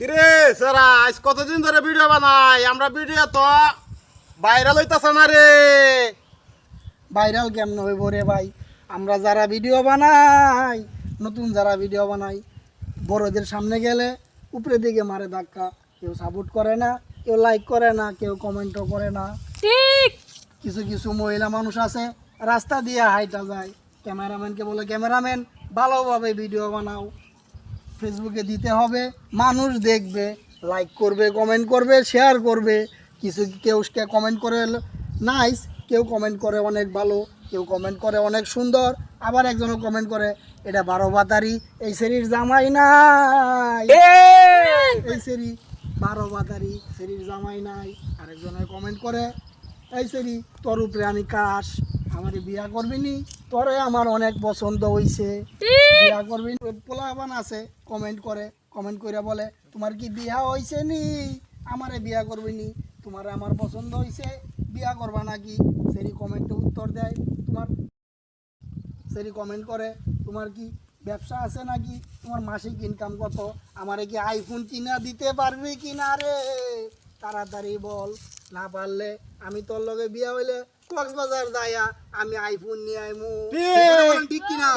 কিরে সারা আজ কতদিন ধরে ভিডিও বানাই? আমরা ভিডিও তো ভাইরাল হইতাছে না রে। ভাইরাল কেমন হইব রে ভাই? আমরা যারা ভিডিও বানাই নতুন যারা ভিডিও বানাই বড়দের সামনে গেলে উপরে দিকে মারে ধাক্কা। কেউ সাপোর্ট করে না কেউ লাইক করে না কেউ কমেন্টও করে না। ঠিক। কিছু কিছু মহিলা মানুষ আছে রাস্তা দিয়ে হাইটা যায়। ক্যামেরাম্যানকে বলে ক্যামেরাম্যান ভালোভাবে ভিডিও বানাও। ফেসবুকে দিতে হবে। মানুষ দেখবে লাইক করবে কমেন্ট করবে শেয়ার করবে। কিছু কেউ কমেন্ট করে নাইস কেউ কমেন্ট করে অনেক ভালো কেউ কমেন্ট করে অনেক সুন্দর আবার একজনও কমেন্ট করে এটা বারো বাতারি এই সেরির জামাই নাই। এই সেরি বারো বাতারি সেরির জামাই নাই। আরেকজনে কমেন্ট করে এই সেরি তোর উপরে আমি কাশ আমারে বিয়া করবি নি? তোরে আমার অনেক পছন্দ হইছে। বিয়া করবি। পোলাবান আছে কমেন্ট করে কমেন্ট করে বলে তোমার কি বিয়া হইছে নি? আমারে বিয়া করবি নি? তোমার আমার পছন্দ হইছে বিয়া করবা নাকি? সেরি কমেন্টে উত্তর দেয় তোমার সেরি কমেন্ট করে তোমার কি ব্যবসা আছে নাকি? তোমার মাসিক ইনকাম কত? আমারে কি আইফোন কিনা দিতে পারবি কিনা রে? তাড়াতাড়ি বল না পারলে আমি তোর লগে বিয়া হইলে কক্সবাজার যাইয়া আমি আইফোন নিয়ে আইমু। ঠিক। ঠিক কিনা?